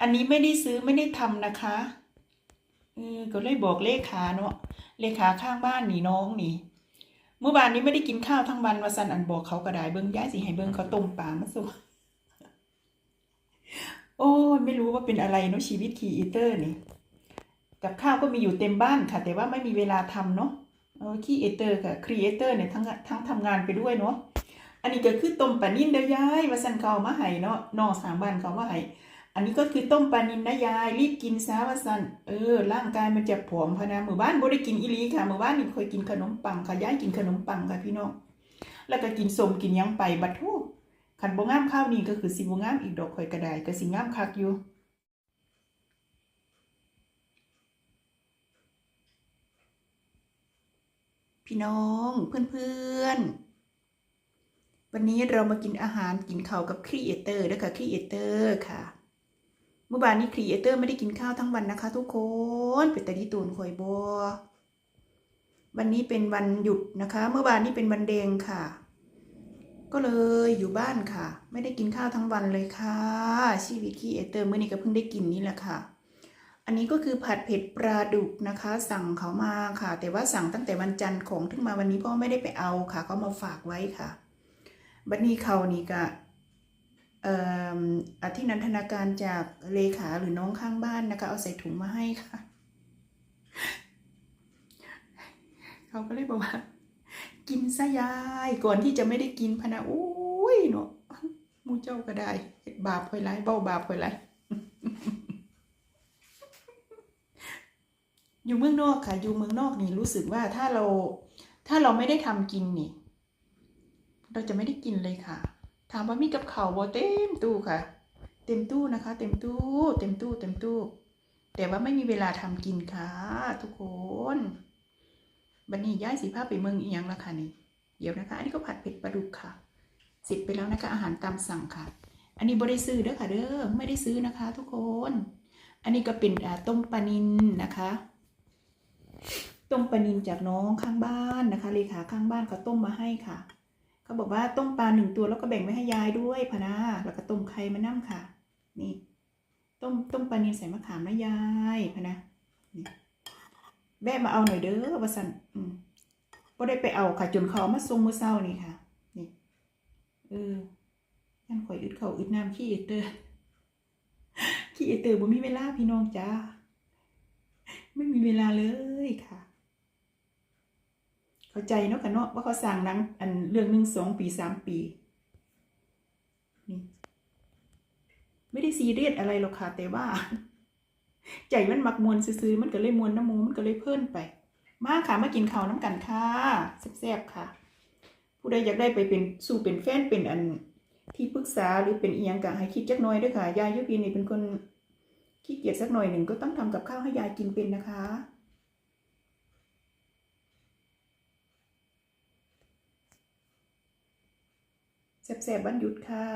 อันนี้ไม่ได้ซื้อไม่ได้ทำนะคะเออก็เลยบอกเลขาเนาะเลขาข้างบ้านนี่น้องนี่ เมื่อวานนี้ไม่ได้กินข้าวทั้งวันวาสันอันบอกเขาก็ได้เบิ้งย้ายสิให้เบิ้งเขาต้มปลามาสุโอ้ไม่รู้ว่าเป็นอะไรเนาะชีวิตคีอีเตอร์นี่กับข้าวก็มีอยู่เต็มบ้านค่ะ แต่ว่าไม่มีเวลาทำเนาะเออคีเอเตอร์ค่ะครีเอเตอร์เนี่ยทั้งทั้งทำงานไปด้วยเนาะอันนี้ก็คือต้มปลานิ่นเด้อยายว่าสันเขาเอามาให้เนาะนอกสามบ้านเขามาให้ อันนี้ก็คือต้มปลานินนะยายรีบกินซะว่าสันเออ ร่างกายมันจะผอมพะนะหมู่บ้านบ่ได้กินอีลีค่ะหมู่บ้านนี่เคยกินขนมปังค่ะยายกินขนมปังค่ะพี่น้องแล้วก็กินสมกินยังไปบัดทูขันบ่งามข้าวนี่ก็คือสิบ่งามอีกดอกข่อยก็ไดก็สิงามคักอยู่พี่น้องเพื่อนๆ วันนี้เรามากินอาหารกินข้าวกับครีเอเตอร์ด้วยค่ะครีเอเตอร์ค่ะ เมื่อวานนี้ครีเอเตอร์ไม่ได้กินข้าวทั้งวันนะคะ ทุกคนเป็นแต่ที่ตูนคอยบัววันนี้เป็นวันหยุดนะคะ เมื่อวานนี้เป็นวันแดงค่ะ ก็เลยอยู่บ้านค่ะ ไม่ได้กินข้าวทั้งวันเลยค่ะชีวิตครีเอเตอร์เมื่อนี้ก็เพิ่งได้กินนี่แหละค่ะ อันนี้ก็คือผัดเผ็ดปลาดุกนะคะ สั่งเขามาค่ะ แต่ว่าสั่งตั้งแต่วันจันทร์ของถึงมาวันนี้พ่อไม่ได้ไปเอาค่ะเขามาฝากไว้ค่ะ บัดนี้เขานี่ก็ อ่อที่นันทนาการจากเลขาหรือน้องข้างบ้านนะคะ เอาใส่ถุงมาให้ค่ะ เขาก็เลยบอกว่า กินซะยายก่อนที่จะไม่ได้กินพนะโอ้ยเนาะมูเจ้าก็ได้เฮ็ดบาปคอยไรเบ้าบาปคอยไรอยู่เมืองนอกค่ะ อยู่เมืองนอกนี่รู้สึกว่าถ้าเรา ถ้าเราไม่ได้ทำกินนี่ เราจะไม่ได้กินเลยค่ะ ถามว่ามีกับเขาวบ่เต็มตู้ค่ะ เต็มตู้นะคะ เต็มตู้ เต็มตู้เต็มตู้ แต่ว่าไม่มีเวลาทำกินค่ะ ทุกคนบันนี้ย้ายสีผ้าไปเมืองอีกยังละค่ะนี่เดี๋ยวนะคะ อันนี้ก็ผัดเผ็ดปลาดุกค่ะเสร็จไปแล้วนะคะ อาหารตามสั่งค่ะ อันนี้บริซื้อเด้อค่ะเด้อไม่ได้ซื้อนะคะ ทุกคน อันนี้ก็เป็นต้มปลานินนะคะต้มปลานินจากน้องข้างบ้านนะคะเลขาข้างบ้านเขาต้มมาให้ค่ะ เขาบอกว่าต้มปลาหนึ่งตัวแล้วก็แบ่งไว้ให้ยายด้วยพะนะแล้วก็ต้มไข่มานั่ค่ะ นี่ ต้มต้มปลาเนินใส่มะขามนะยายพะนะนี่แวะมาเอาหน่อยเด้อวาสันอืมก็ได้ไปเอาค่ะจนเขามาส่งเมื่อเช้านี่ค่ะ นี่ เออยันข่อยอึดเขาอึดน้ำขี้เอเตอร์ขี้เอเตอร์บ่มีเวลาพี่น้องจ้า ไม่มีเวลาเลยค่ะ เข้าใจเนาะค่ะเนาะว่าเขาสั่งหนังอันเรื่องหนึ่งสองปีสามปีนี่ไม่ได้ซีเรียสอะไรหรอกค่ะแต่ว่า ใจมันมักมวนซื้อๆมันก็เลยมวนน้ำมูมันก็เลยเพิ่นไป มาค่ะมากินข้าวน้ำกันค่ะแซ่บๆค่ะ ผู้ใดอยากได้ไปเป็นสู่เป็นแฟนเป็นอันที่ปรึกษาหรือเป็นเอียงกะให้คิดจักหน่อยด้วยค่ะ ยายยุพีนี่เป็นคนขี้เกียจสักหน่อยหนึ่งก็ต้องทำกับข้าวให้ยายกินเป็นนะคะ แสบๆวันหยุดค่ะ